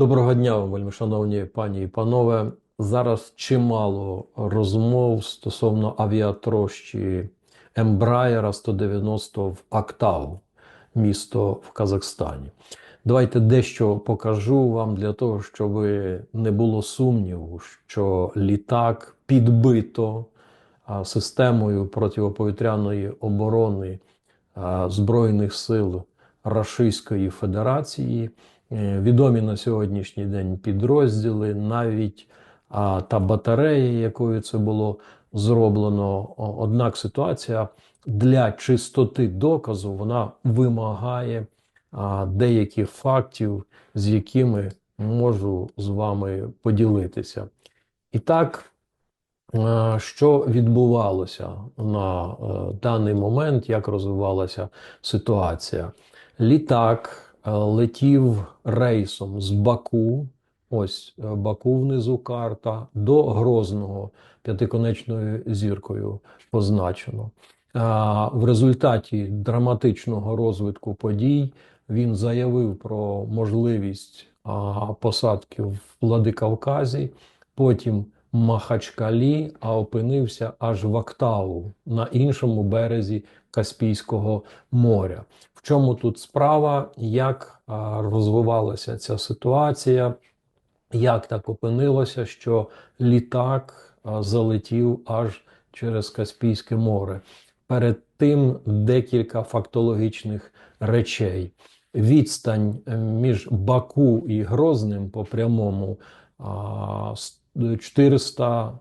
Доброго дня вельми шановні пані і панове. Зараз чимало розмов стосовно авіатрощі Ембраєра 190 в Актау, місто в Казахстані. Давайте дещо покажу вам для того, щоб не було сумніву, що літак підбито системою протиповітряної оборони Збройних сил Російської Федерації. Е, Відомі на сьогоднішній день підрозділи, навіть а, та батарея, якою це було зроблено. Однак ситуація для чистоти доказу вона вимагає а, деяких фактів, з якими можу з вами поділитися. І так, що відбувалося на е, даний момент, як розвивалася ситуація? Літак летів рейсом з Баку, ось е, Баку внизу карта, до Грозного п'ятиконечною зіркою позначено. В результаті драматичного розвитку подій він заявив про можливість посадки в Владикавказі, потім Махачкалі, а опинився аж в Актау на іншому березі Каспійського моря. В чому тут справа? Як розвивалася ця ситуація? Як так опинилося, що літак залетів аж через Каспійське море? Перед тим декілька фактологічних речей. Відстань е, між Баку і Грозним по прямому 400,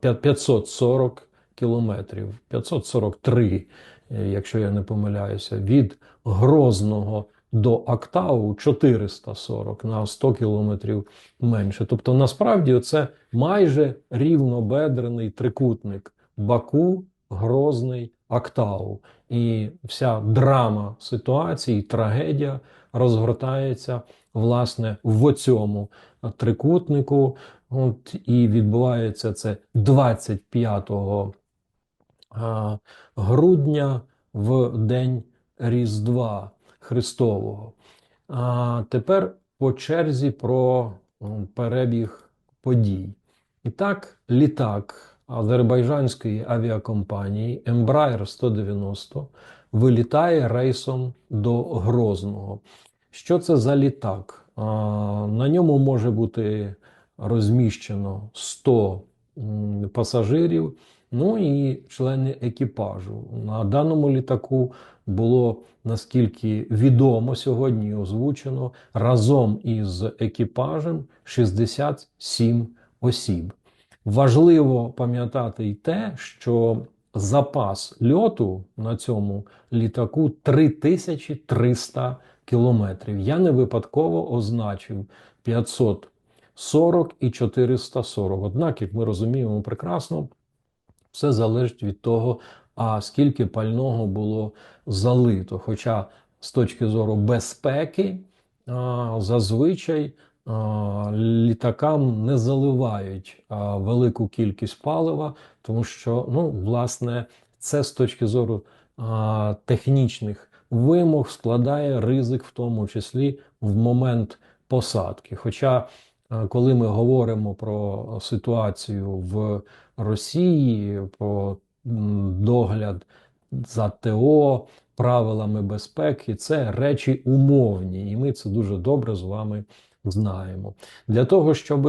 540 кілометрів, 543, е, якщо я не помиляюся, від Грозного до Актау 440 на 100 кілометрів менше. Тобто, насправді, це майже рівнобедрений трикутник Баку, Грозний, Актау. І вся драма ситуації, трагедія розгортається власне в цьому трикутнику. От, і відбувається це 25 грудня в день Різдва Христового. А тепер по черзі про перебіг подій. І так, літак азербайджанської авіакомпанії Embraer 190 вилітає рейсом до Грозного. Що це за літак? А, На ньому може бути розміщено 100 пасажирів, ну і члени екіпажу. На даному літаку було, наскільки відомо сьогодні озвучено, разом із екіпажем 67 осіб. Важливо пам'ятати й те, що запас льоту на цьому літаку 3300 кілометрів. Я не випадково означив 540 і 440. Однак, як ми розуміємо прекрасно, все залежить від того, а скільки пального було залито. Хоча з точки зору безпеки, зазвичай літакам не заливають велику кількість палива, тому що, ну, власне, це з точки зору технічних вимог складає ризик, в тому числі в момент посадки. Хоча, коли ми говоримо про ситуацію в Росії, про догляд за ТО, правилами безпеки, це речі умовні, і ми це дуже добре з вами знаємо. Для того, щоб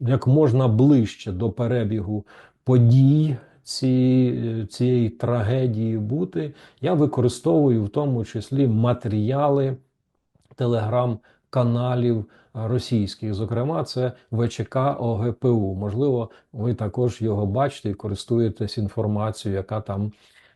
як можна ближче до перебігу подій ці, цієї трагедії бути, я використовую в тому числі матеріали телеграм-каналів російських. Зокрема, це ВЧК ОГПУ. Можливо, ви також його бачите і користуєтесь інформацією, яка там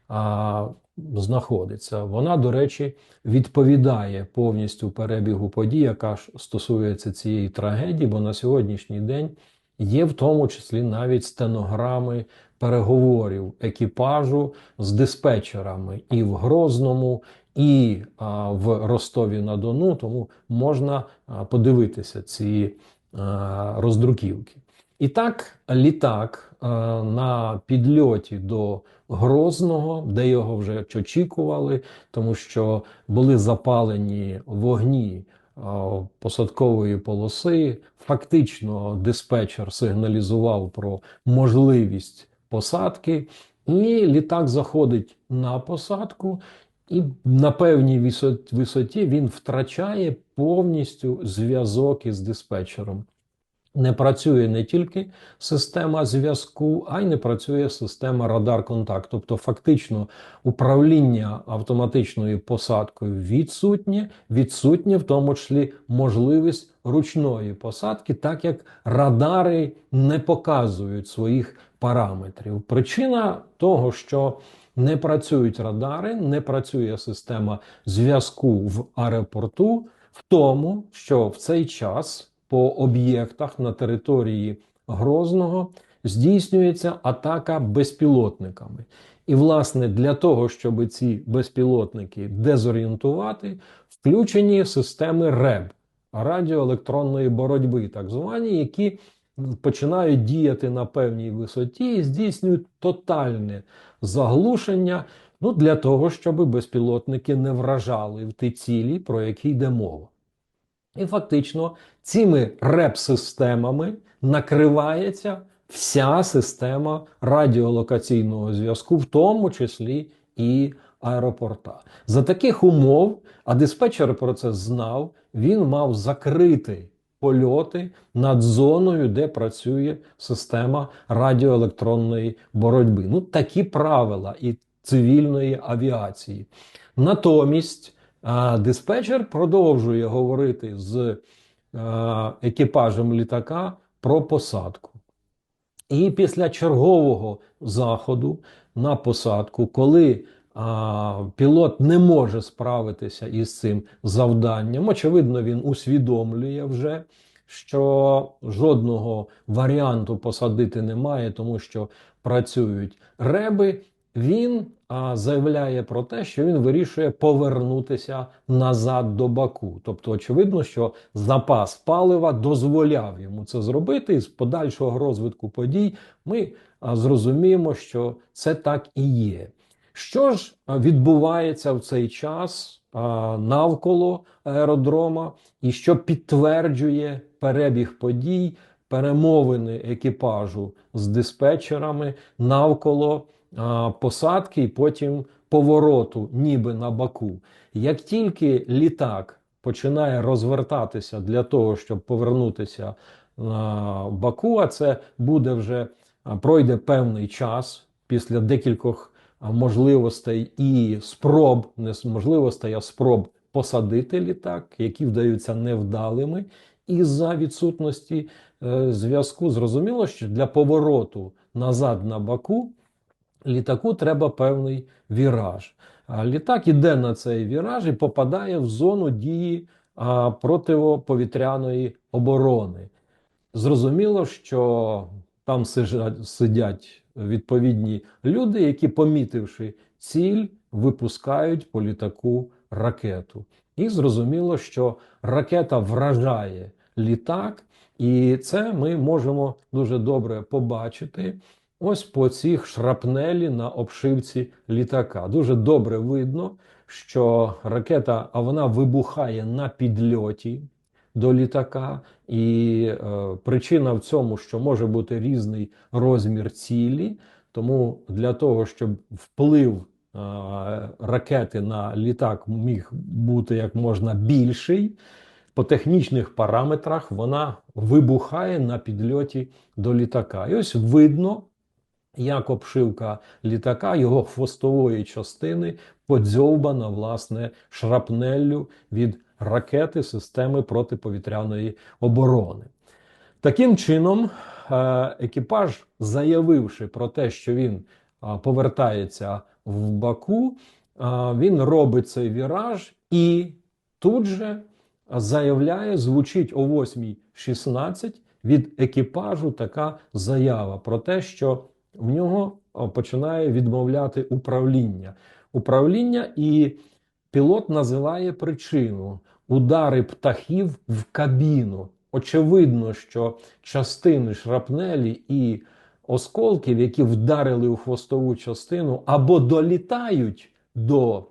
а, знаходиться. Вона, до речі, відповідає повністю перебігу подій, яка ж стосується цієї трагедії, бо на сьогоднішній день є в тому числі навіть стенограми переговорів екіпажу з диспетчерами і в Грозному, і а, в Ростові на Дону. Тому можна а, подивитися ці а, роздруківки. І так, літак е, на підльоті до Грозного, де його вже очікували, тому що були запалені вогні посадкової полоси. Фактично, диспетчер сигналізував про можливість посадки, і літак заходить на посадку, і на певній висоті він втрачає повністю зв'язок із диспетчером. Не працює не тільки система зв'язку, а й не працює система радар-контакт. Тобто, фактично, управління автоматичною посадкою відсутнє, відсутнє в тому числі можливість ручної посадки, так як радари не показують своїх параметрів. Причина того, що не працюють радари, не працює система зв'язку в аеропорту, в тому, що в цей час по об'єктах на території Грозного здійснюється атака безпілотниками. І, власне, для того, щоб ці безпілотники дезорієнтувати, включені системи РЕБ радіоелектронної боротьби, так звані, які починають діяти на певній висоті і здійснюють тотальне заглушення ну, для того, щоб безпілотники не вражали в ті цілі, про які йде мова. І фактично цими реп-системами накривається вся система радіолокаційного зв'язку, в тому числі і аеропорта. За таких умов, а диспетчер про це знав, він мав закрити польоти над зоною, де працює система радіоелектронної боротьби. Ну, такі правила і цивільної авіації. Натомість диспетчер продовжує говорити з екіпажем літака про посадку. І після чергового заходу на посадку, коли а, пілот не може справитися із цим завданням, очевидно, він усвідомлює вже, що жодного варіанту посадити немає, тому що працюють реби, він заявляє про те, що він вирішує повернутися назад до Баку. Тобто, очевидно, що запас палива дозволяв йому це зробити, і з подальшого розвитку подій ми зрозуміємо, що це так і є. Що ж відбувається в цей час навколо аеродрома, і що підтверджує перебіг подій, перемовини екіпажу з диспетчерами навколо посадки і потім повороту, ніби на Баку. Як тільки літак починає розвертатися для того, щоб повернутися на Баку, а це буде вже пройде певний час після декількох можливостей і спроб, не можливостей, а спроб посадити літак, які вдаються невдалими. Із-за відсутності е, зв'язку зрозуміло, що для повороту назад на Баку літаку треба певний віраж. Літак іде на цей віраж і попадає в зону дії протиповітряної оборони. Зрозуміло, що там сидять відповідні люди, які, помітивши ціль, випускають по літаку ракету. І зрозуміло, що ракета вражає літак, і це ми можемо дуже добре побачити Ось по цих шрапнелі на обшивці літака. Дуже добре видно, що ракета вона вибухає на підльоті до літака, і е, причина в цьому, що може бути різний розмір цілі. Тому для того, щоб вплив е, ракети на літак міг бути як можна більший, по технічних параметрах вона вибухає на підльоті до літака. І ось видно як обшивка літака, його хвостової частини подзьовбана, власне, шрапнеллю від ракети системи протиповітряної оборони. Таким чином, е, екіпаж, заявивши про те, що він повертається в Баку, він робить цей віраж і тут же заявляє, звучить о 8.16 від екіпажу така заява про те, що в нього починає відмовляти управління. Управління і пілот називає причину удари птахів в кабіну. Очевидно, що частини шрапнелі і осколків, які вдарили у хвостову частину, або долітають до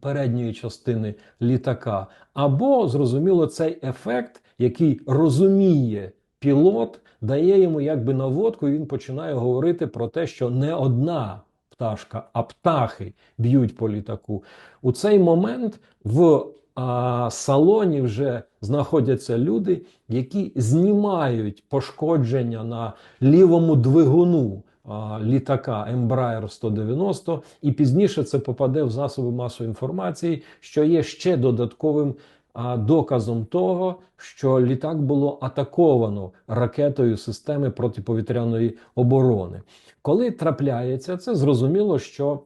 передньої частини літака, або, зрозуміло, цей ефект, який розуміє пілот, дає йому якби наводку, і він починає говорити про те, що не одна пташка, а птахи б'ють по літаку. У цей момент в а, салоні вже знаходяться люди, які знімають пошкодження на лівому двигуну літака Embraer 190, і пізніше це попаде в засоби масової інформації, що є ще додатковим доказом того, що літак було атаковано ракетою системи протиповітряної оборони. Коли трапляється, це зрозуміло, що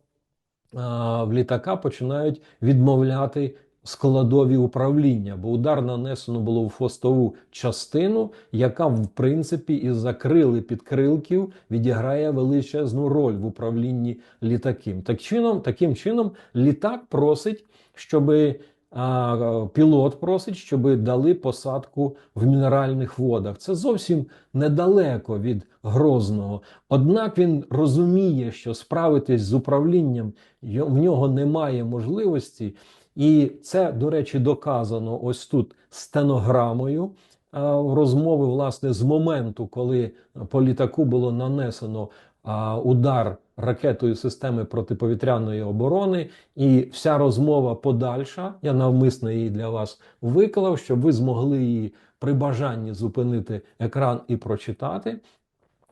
в літака починають відмовляти складові управління, бо удар нанесено було в хвостову частину, яка в принципі із закрили підкрилків відіграє величезну роль в управлінні літаком. Так чином, таким чином, літак просить, щоби. Пілот просить, щоб дали посадку в мінеральних водах. Це зовсім недалеко від Грозного. Однак він розуміє, що справитись з управлінням в нього немає можливості, і це, до речі, доказано ось тут стенограмою розмови, власне, з моменту, коли по літаку було нанесено удар ракетою системи протиповітряної оборони, і вся розмова подальша. Я навмисно її для вас виклав, щоб ви змогли її при бажанні зупинити екран і прочитати.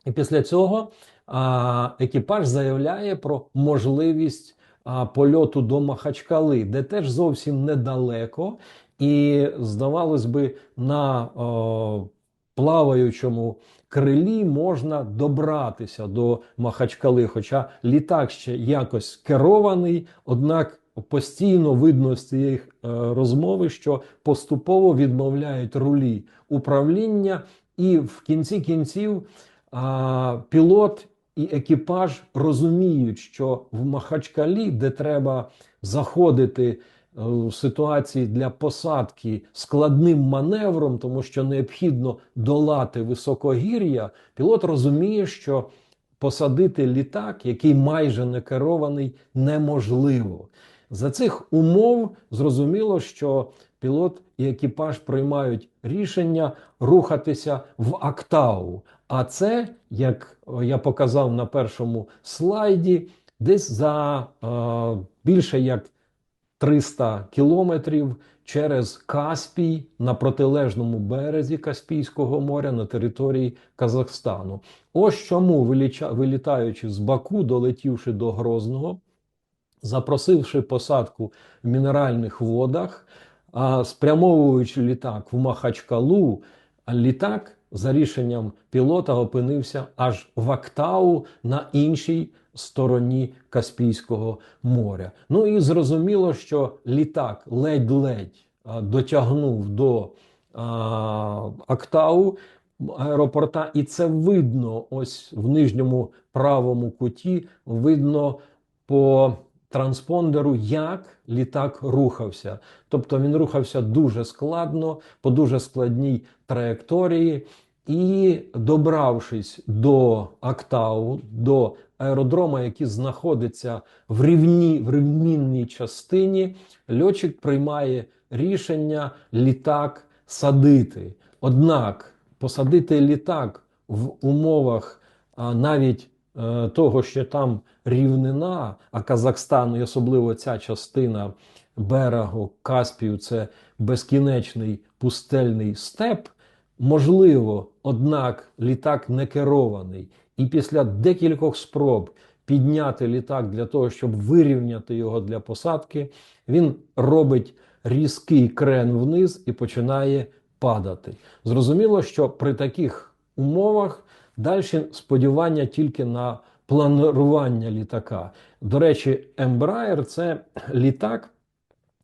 І після цього а, екіпаж заявляє про можливість а, польоту до Махачкали, де теж зовсім недалеко, і здавалось би, на о, плаваючому крилі можна добратися до Махачкали, хоча літак ще якось керований, однак. Постійно видно з цієї е, розмови, що поступово відмовляють рулі управління, і в кінці кінців пілот і екіпаж розуміють, що в Махачкалі, де треба заходити ситуації для посадки складним маневром, тому що необхідно долати високогір'я, пілот розуміє, що посадити літак, який майже не керований, неможливо. За цих умов зрозуміло, що пілот і екіпаж приймають рішення рухатися в Актау. А це, як я показав на першому слайді, десь за е, більше як 300 кілометрів через Каспій на протилежному березі Каспійського моря на території Казахстану. Ось чому, вилітаючи з Баку, долетівши до Грозного, запросивши посадку в мінеральних водах, спрямовуючи літак в Махачкалу, літак за рішенням пілота опинився аж в Актау на іншій стороні Каспійського моря. Ну і зрозуміло, що літак ледь-ледь дотягнув до Актау аеропорта, і це видно ось в нижньому правому куті, видно по транспондеру, як літак рухався. Тобто він рухався дуже складно, по дуже складній траєкторії. І добравшись до Актау, до аеродрома, який знаходиться в рівні, в рівнінній частині, льотчик приймає рішення літак садити. Однак посадити літак в умовах а, навіть Е, того, що там рівнина, а Казахстан, і особливо ця частина берегу Каспію, це безкінечний пустельний степ. Можливо, однак літак не керований. І після декількох спроб підняти літак для того, щоб вирівняти його для посадки, він робить різкий крен вниз і починає падати. Зрозуміло, що при таких умовах Далі сподівання тільки на планування літака. До речі, Embraer – це літак,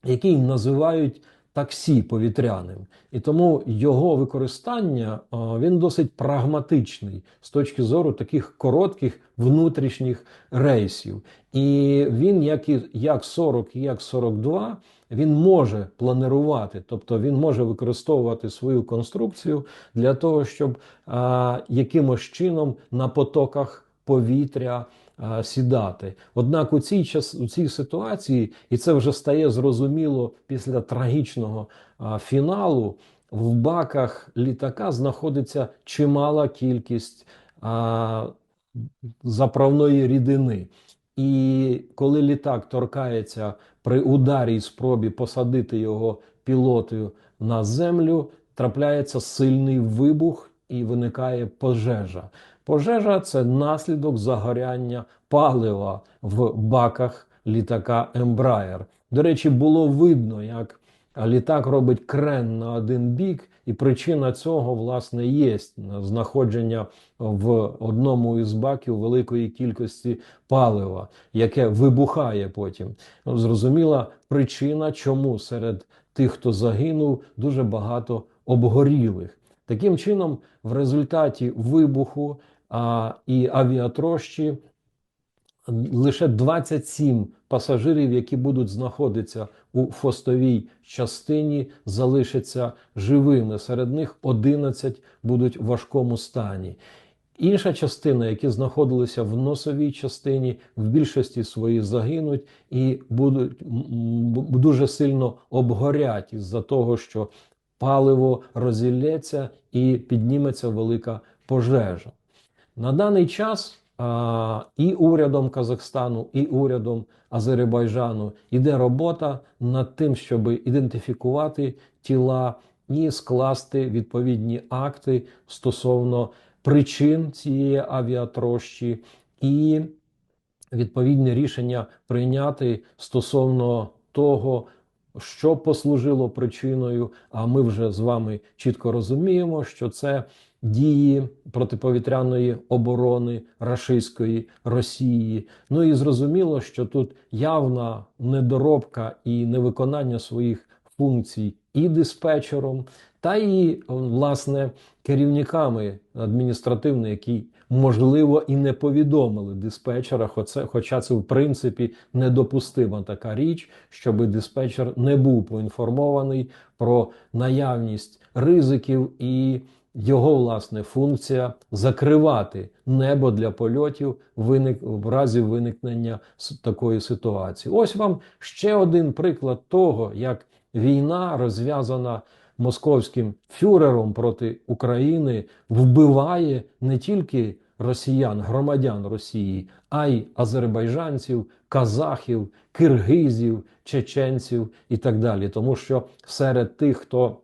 який називають таксі повітряним, і тому його використання він досить прагматичний з точки зору таких коротких внутрішніх рейсів. І він, як і як 40, як 42, він може планувати, тобто він може використовувати свою конструкцію для того, щоб а, якимось чином на потоках повітря а, сідати. Однак у цій час у цій ситуації, і це вже стає зрозуміло після трагічного а, фіналу. В баках літака знаходиться чимала кількість а, заправної рідини. І коли літак торкається при ударі і спробі посадити його пілотою на землю, трапляється сильний вибух і виникає пожежа. Пожежа це наслідок загоряння палива в баках літака Embraer. До речі, було видно, як літак робить крен на один бік, і причина цього, власне, є знаходження в одному із баків великої кількості палива, яке вибухає потім. Зрозуміла причина, чому серед тих, хто загинув, дуже багато обгорілих. Таким чином, в результаті вибуху а, і авіатрощі лише 27 пасажирів, які будуть знаходитися у фостовій частині, залишаться живими. Серед них 11 будуть в важкому стані. Інша частина, які знаходилися в носовій частині, в більшості свої загинуть і будуть дуже сильно обгорять із-за того, що паливо розілється і підніметься велика пожежа. На даний час а, і урядом Казахстану, і урядом Азербайджану йде робота над тим, щоб ідентифікувати тіла і скласти відповідні акти стосовно причин цієї авіатрощі і відповідне рішення прийняти стосовно того, що послужило причиною. А ми вже з вами чітко розуміємо, що це дії протиповітряної оборони рашистської Росії. Ну і зрозуміло, що тут явна недоробка і невиконання своїх функцій і диспетчером, та і власне керівниками адміністративними, які можливо і не повідомили диспетчера, хоча це в принципі недопустима така річ, щоб диспетчер не був поінформований про наявність ризиків і. Його власне функція закривати небо для польотів в разі виникнення такої ситуації. Ось вам ще один приклад того, як війна розв'язана московським фюрером проти України, вбиває не тільки росіян, громадян Росії, а й азербайджанців, казахів, киргизів, чеченців і так далі. Тому що серед тих, хто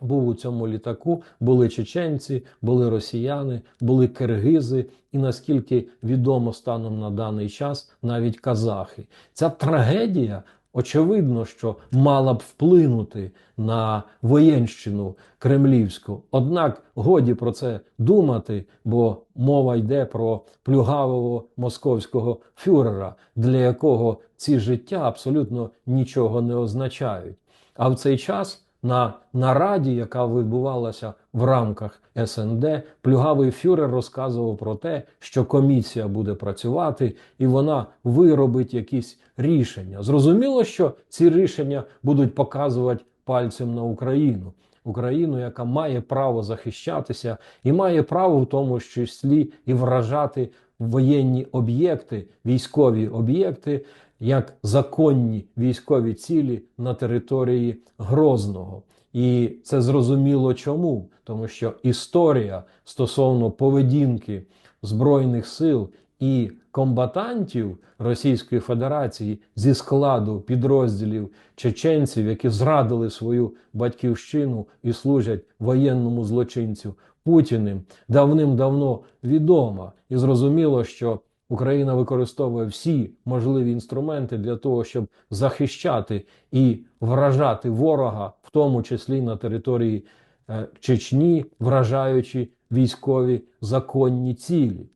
був у цьому літаку, були чеченці, були росіяни, були киргизи, і наскільки відомо станом на даний час, навіть казахи. Ця трагедія очевидно, що мала б вплинути на воєнщину кремлівську. Однак годі про це думати, бо мова йде про плюгавого московського фюрера, для якого ці життя абсолютно нічого не означають. А в цей час на нараді, яка відбувалася в рамках СНД, плюгавий фюрер розказував про те, що комісія буде працювати і вона виробить якісь рішення. Зрозуміло, що ці рішення будуть показувати пальцем на Україну. Україну, яка має право захищатися, і має право в тому числі і вражати воєнні об'єкти, військові об'єкти як законні військові цілі на території Грозного. І це зрозуміло чому, тому що історія стосовно поведінки Збройних сил і комбатантів Російської Федерації зі складу підрозділів чеченців, які зрадили свою батьківщину і служать воєнному злочинцю Путіним, давним-давно відома. І зрозуміло, що Україна використовує всі можливі інструменти для того, щоб захищати і вражати ворога, в тому числі на території е, Чечні, вражаючи військові законні цілі.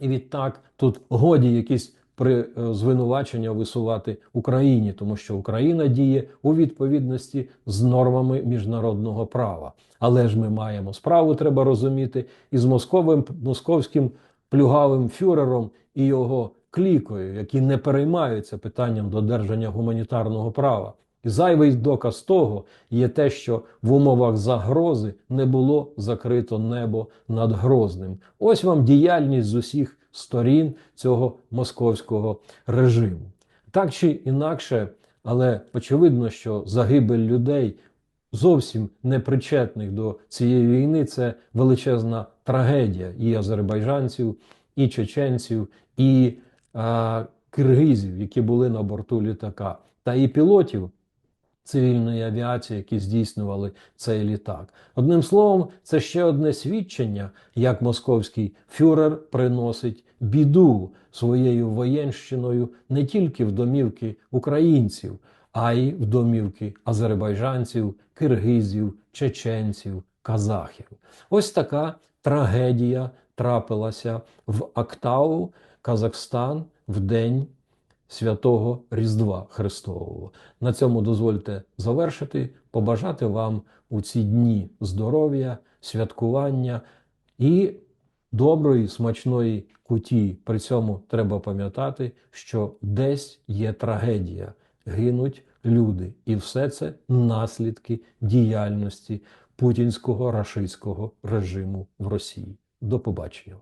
І відтак тут годі якісь при е, звинувачення висувати Україні, тому що Україна діє у відповідності з нормами міжнародного права. Але ж ми маємо справу, треба розуміти, із московим московським плюгавим фюрером і його клікою, які не переймаються питанням додержання гуманітарного права. І зайвий доказ того є те, що в умовах загрози не було закрито небо над Грозним. Ось вам діяльність з усіх сторін цього московського режиму. Так чи інакше, але очевидно, що загибель людей зовсім непричетних до цієї війни це величезна трагедія і азербайджанців, і чеченців, і а, киргизів, які були на борту літака, та і пілотів цивільної авіації, які здійснювали цей літак. Одним словом, це ще одне свідчення, як московський фюрер приносить біду своєю воєнщиною не тільки в домівки українців, а й в домівки азербайджанців, киргизів, чеченців, казахів. Ось така трагедія трапилася в Актау, Казахстан, в день святого Різдва Христового. На цьому дозвольте завершити, побажати вам у ці дні здоров'я, святкування і доброї, смачної куті. При цьому треба пам'ятати, що десь є трагедія, гинуть люди, і все це наслідки діяльності путінського рашистського режиму в Росії. До побачення.